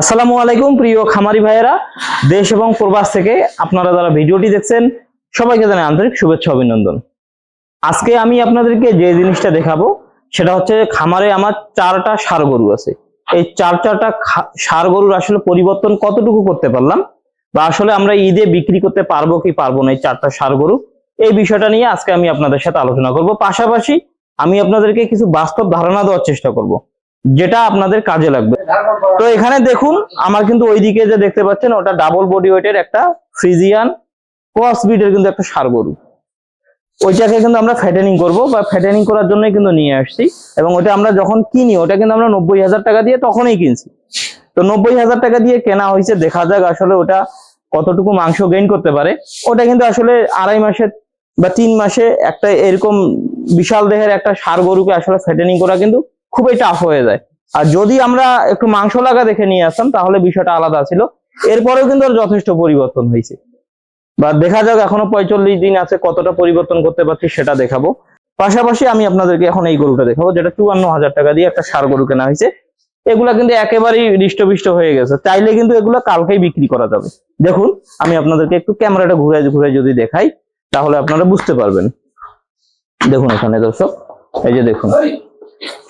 আসসালামু আলাইকুম, প্রিয় খামারি ভাইয়েরা। দেশ এবং প্রবাস থেকে আপনারা যারা ভিডিওটি দেখছেন, সবাইকে জানাই আন্তরিক শুভেচ্ছা, অভিনন্দন। আজকে আমি আপনাদেরকে যে জিনিসটা দেখাবো, সেটা হচ্ছে খামারে আমার চারটা সার গরু আছে। এই চার চারটা ষাঁড় গরুর আসলে পরিবর্তন কতটুকু করতে পারলাম, বা আসলে আমরা ঈদে বিক্রি করতে পারব কি পারব না এই চারটা সার গরু, এই বিষয়টা নিয়ে আজকে আমি আপনাদের সাথে আলোচনা করব। পাশাপাশি আমি আপনাদেরকে কিছু বাস্তব ধারণা দেওয়ার চেষ্টা করব। যেটা আপনাদের কাজে লাগবে। তো এখানে দেখুন, আমার কিন্তু ওইদিকে যে দেখতে পাচ্ছেন, ওটা ডাবল বডি ওয়েটের একটা ফ্রিজিয়ান ক্রস কিন্তু একটা সার গরু। ওইটাকে কিন্তু আমরা ফ্যাটেনিং করব বা ফ্যাটেনিং করার জন্যই কিন্তু নিয়ে আসছি। এবং ওটা আমরা যখন কিনি, ওটা কিন্তু আমরা নব্বই হাজার টাকা দিয়ে তখনই কিনছি। তো নব্বই হাজার টাকা দিয়ে কেনা হয়েছে, দেখা যাক আসলে ওটা কতটুকু মাংস গেইন করতে পারে। ওটা কিন্তু আসলে আড়াই মাসে বা তিন মাসে একটা এরকম বিশাল দেহের একটা সার গরুকে আসলে ফ্যাটেনিং করা কিন্তু খুবই টাফ হয়ে যায়। আর যদি আমরা একটু মাংস লাগা দেখে নিয়ে আসতাম, তাহলে বিষয়টা আলাদা ছিল। এরপরেও কিন্তু যথেষ্ট পরিবর্তন হয়েছে। বা দেখা যাক, এখনও পঁয়তাল্লিশ দিন আছে, কতটা পরিবর্তন করতে পারছি সেটা দেখাবো। পাশাপাশি আমি আপনাদেরকে এখন এই গরুটা দেখাবো, যেটা চুয়ান্ন হাজার টাকা দিয়ে একটা সার গরু কেনা হয়েছে। এগুলা কিন্তু একেবারেই হৃষ্টপিষ্ট হয়ে গেছে। চাইলে কিন্তু এগুলো কালকেই বিক্রি করা যাবে। দেখুন, আমি আপনাদেরকে একটু ক্যামেরাটা ঘুরে ঘুরে যদি দেখাই, তাহলে আপনারা বুঝতে পারবেন। দেখুন এখানে দর্শক, এই যে দেখুন।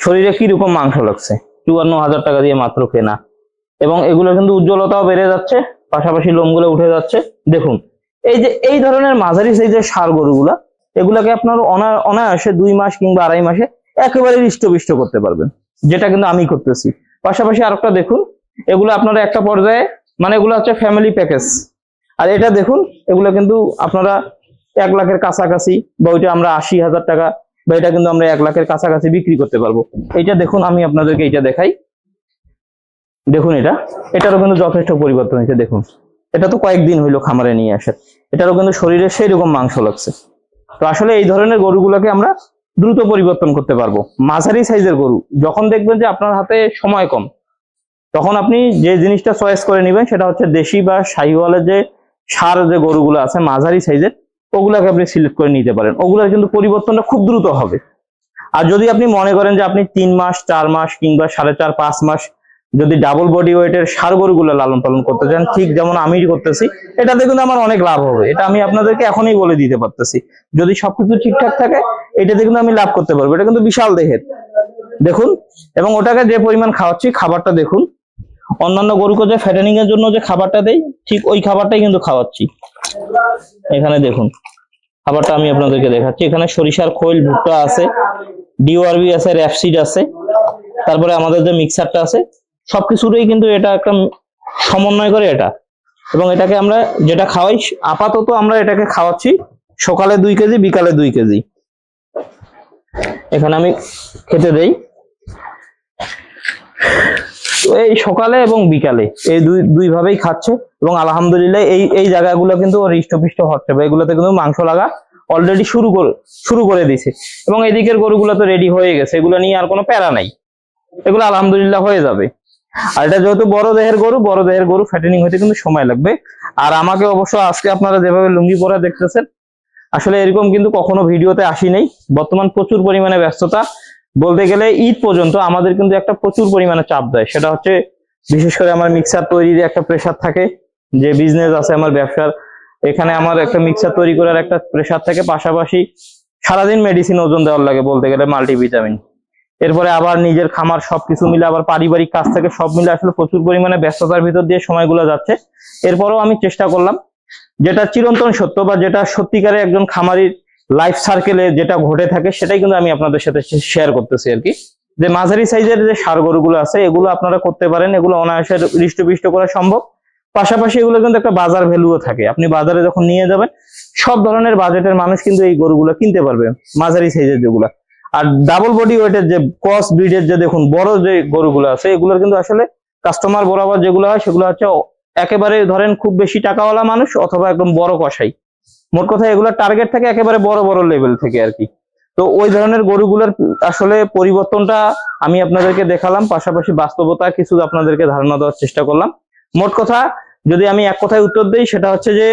শরীরে কীরকম মাংস লাগছে? চুয়ান্ন হাজার টাকা দিয়ে মাত্র কেনা। এবং এগুলো কিন্তু উজ্জ্বলতাও বেড়ে যাচ্ছে, পাশাপাশি লোমগুলো উঠে যাচ্ছে। দেখুন, এই যে, এই ধরনের মাঝারি সাইজের সার গরুগুলা, এগুলাকে আপনার অনা- অনায়াসে দুই মাস কিংবা আড়াই মাসে একেবারে হৃষ্টপিষ্ট করতে পারবেন, যেটা কিন্তু আমি করতেছি। পাশাপাশি আরেকটা দেখুন, এগুলো আপনারা একটা পর্যায়ে মানে এগুলো হচ্ছে ফ্যামিলি প্যাকেজ আর এটা দেখুন, এগুলো কিন্তু আপনারা এক লাখের কাছাকাছি, বা ওইটা আমরা আশি হাজার টাকা বা এটা কিন্তু আমরা এক লাখের কাছাকাছি বিক্রি করতে পারব। এটা দেখুন, আমি আপনাদেরকে এটা দেখাই। দেখুন এটা। এটারও কিন্তু যথেষ্ট পরিবর্তন হয়েছে, দেখুন। এটা তো কয়েকদিন হইল খামারে নিয়ে আসে। এটারও কিন্তু শরীরে সেই রকম মাংস লাগছে। তো আসলে এই ধরনের গরুগুলোকে আমরা দ্রুত পরিবর্তন করতে পারব। মাঝারি সাইজের গরু, যখন দেখবেন যে আপনার হাতে সময় কম, তখন আপনি যে জিনিসটা চয়েস করে নেবেন, সেটা হচ্ছে দেশি বা শাহিওয়ালের যে সার যে গরুগুলো আছে, মাঝারি সাইজের ওগুলাকে আপনি সিলেক্ট করে নিতে পারেন। ওগুলার কিন্তু পরিবর্তনটা খুব দ্রুত হবে। আর যদি আপনি মনে করেন যে আপনি তিন মাস, চার মাস কিংবা সাড়ে চার, পাঁচ মাস যদি ডাবল বডি ওয়েটের সার গরুগুলো লালন পালন করতে চান, ঠিক যেমন আমি করতেছি, এটাতে কিন্তু আমার অনেক লাভ হবে। এটা আমি আপনাদেরকে এখনই বলে দিতে পারতেছি। যদি সবকিছু ঠিকঠাক থাকে, এটাতে কিন্তু আমি লাভ করতে পারব। এটা কিন্তু বিশাল দেহের। দেখুন, এবং ওটাকে যে পরিমাণ খাওয়াচ্ছি, খাবারটা দেখুন অন্যান্য গরুকে যে ফ্যাটেনিং এর জন্য যে খাবারটা দেই, ঠিক ওই খাবারটাই কিন্তু খাওয়াচ্ছি। এখানে দেখুন, খাবারটা আমি আপনাদেরকে দেখাচ্ছি। এখানে সরিষার খৈল, ভুট্টা আছে ডিওআরবি আছে র্যাপসিড আছে, তারপরে আমাদের যে মিক্সারটা আছে, সবকিছুরই কিন্তু এটা একটা সমন্বয় করে এটা। এবং এটাকে আমরা যেটা খাওয়াই, আপাতত আমরা এটাকে খাওয়াচ্ছি সকালে দুই কেজি, বিকালে দুই কেজি। এখানে আমি খেতে দেই। এই সকালে এবং বিকালে এই দুই দুই ভাবেই খাচ্ছে এবং আলহামদুলিল্লাহ এই এই জায়গাগুলো কিন্তু হৃষ্টপিষ্ট হচ্ছে বা এগুলোতে কিন্তু মাংস লাগা অলরেডি শুরু করে শুরু করে দিছে এবং এদিকের গরুগুলো তো রেডি হয়ে গেছে, এগুলো নিয়ে আর কোনো প্যারা নাই। এগুলো আলহামদুলিল্লাহ হয়ে যাবে। আর এটা যেহেতু বড় দেহের গরু, বড় দেহের গরু ফ্যাটেনিং হতে কিন্তু সময় লাগবে। আর আমাকে অবশ্য আজকে আপনারা যেভাবে লুঙ্গি পরা দেখতেছেন, আসলে এরকম কিন্তু কখনো ভিডিওতে আসি নেই। বর্তমান প্রচুর পরিমাণে ব্যস্ততা। বলতে গেলে ঈদ পর্যন্ত আমাদের কিন্তু একটা প্রচুর পরিমাণে চাপ দেয়। সেটা হচ্ছে বিশেষ করে আমার মিক্সার তৈরির একটা প্রেশার থাকে, যে বিজনেস আছে আমার ব্যবসার, এখানে আমার একটা মিক্সার তৈরি করার একটা প্রেশার থাকে। পাশাপাশি সারাদিন মেডিসিন ওজন দেওয়ার লাগে বলতে গেলে মাল্টিভিটামিন এরপরে আবার নিজের খামার সবকিছু মিলে, আবার পারিবারিক কাজ থেকে, সব মিলে আসলে প্রচুর পরিমাণে ব্যস্ততার ভিতর দিয়ে সময়গুলো যাচ্ছে। এরপরেও আমি চেষ্টা করলাম, যেটা চিরন্তন সত্য বা যেটা সত্যিকারে একজন খামারির লাইফ সার্কেলে যেটা ঘটে থাকে, সেটাই কিন্তু আমি আপনাদের সাথে শেয়ার করতেছি আর কি। যে মাঝারি সাইজের যে সার গরুগুলো আছে, এগুলো আপনারা করতে পারেন, এগুলো অনায়াসে হৃষ্টপিষ্ট করা সম্ভব। পাশাপাশি এগুলো কিন্তু একটা বাজার ভ্যালুও থাকে। আপনি বাজারে যখন নিয়ে যাবেন, সব ধরনের বাজেটের মানুষ কিন্তু এই গরুগুলো কিনতে পারবে, মাঝারি সাইজের যেগুলা। আর ডাবল বডি ওয়েটের যে ক্রস ব্রিডের যে দেখুন, বড় যে গরুগুলো আছে, এগুলোর কিন্তু আসলে কাস্টমার বরাবর যেগুলো হয়, সেগুলো হচ্ছে একেবারে ধরেন খুব বেশি টাকাওয়ালা মানুষ, অথবা একদম বড় কষাই মোট কথা এগুলোর টার্গেট থাকে একেবারে বড় বড় লেভেল থেকে আর কি। তো ওই ধরনের গরুগুলোর আসলে পরিবর্তনটা আমি আপনাদেরকে দেখালাম, পাশাপাশি বাস্তবতা কিছু আপনাদেরকে ধারণা দেওয়ার চেষ্টা করলাম। মোট কথা যদি আমি এক কথায় উত্তর দিই, সেটা হচ্ছে যে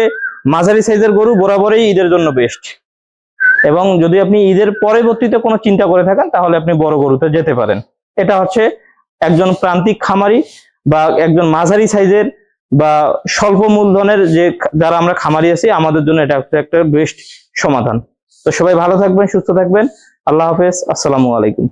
মাঝারি সাইজের গরু বরাবরই ঈদের জন্য বেস্ট এবং যদি আপনি ঈদের পরবর্তীতে কোনো চিন্তা করে থাকেন, তাহলে আপনি বড় গরুতে যেতে পারেন। এটা হচ্ছে একজন প্রান্তিক খামারি বা একজন মাঝারি সাইজের বা স্বল্প মূলধনের যে যারা আমরা খামারি আছি, আমাদের জন্য এটা একটা বেস্ট সমাধান। তো সবাই ভালো থাকবেন, সুস্থ থাকবেন। আল্লাহ হাফেজ, আসসালামু আলাইকুম।